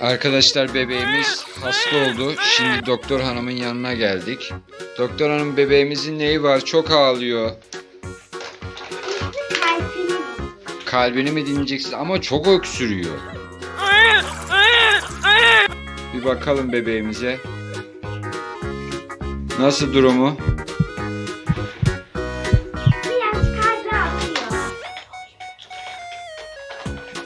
Arkadaşlar bebeğimiz hasta oldu. Şimdi doktor hanımın yanına geldik. Doktor hanım bebeğimizin neyi var? Çok ağlıyor. Kalbini Kalbini mi dinleyeceksiniz? Ama çok öksürüyor. Bir bakalım bebeğimize. Nasıl durumu?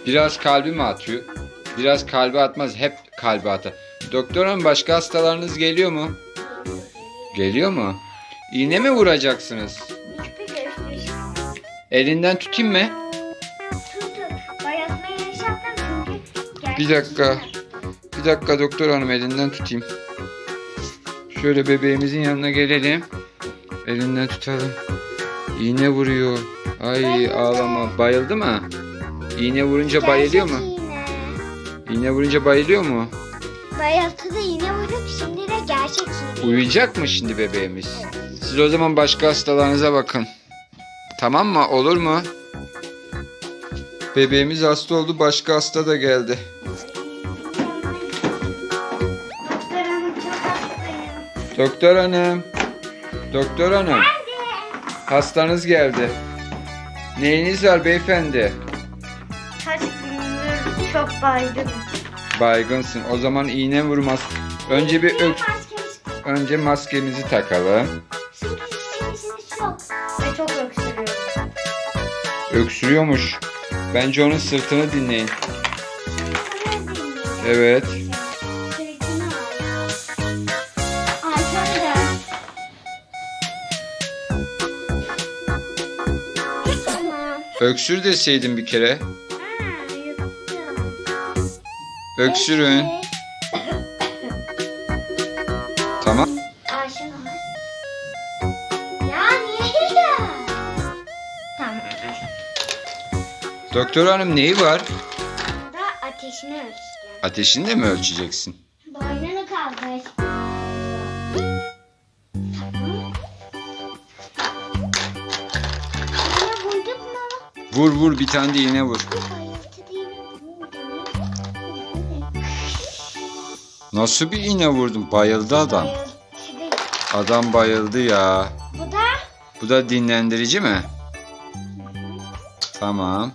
Biraz kalbi mi atıyor? Biraz kalbi atmaz. Hep kalbi atar. Doktor hanım başka hastalarınız geliyor mu? Geliyor mu? İğne mi vuracaksınız? Elinden tutayım mı? Bir dakika. Bir dakika doktor hanım elinden tutayım. Şöyle bebeğimizin yanına gelelim. Elinden tutalım. İğne vuruyor. Ay ağlama. Bayıldı mı? İğne vurunca bayılıyor mu? Iğne. Vurunca bayılıyor mu? Bayıltıda iğne vurduk şimdi de gerçek iğne. Uyuyacak mı şimdi bebeğimiz? Siz o zaman başka hastalarınıza bakın. Tamam mı? Olur mu? Bebeğimiz hasta oldu. Başka hasta da geldi. Doktor hanım çok hastayım. Doktor hanım. Doktor hanım. Hastanız geldi. Neyiniz var beyefendi? Gündür çok baydım. Baygınsın. O zaman iğne vurmaz. Önce bir ök önce maskemizi takalım. Çünkü sesiniz çok. Ve çok öksürüyorum. Öksürüyormuş. Bence onun sırtını dinleyin. Evet. Öksür deseydin bir kere. Öksürün. Tamam. Ayşe var. Ya? Tamam. Doktor hanım neyi var? Da ateşini ölçeceğim. Ateşini de mi ölçeceksin? Boynunu kaldır. Vur vur bir tane de iğne vur. Nasıl bir iğne vurdun? Bayıldı adam. Adam bayıldı ya. Bu da Bu da dinlendirici mi? Tamam.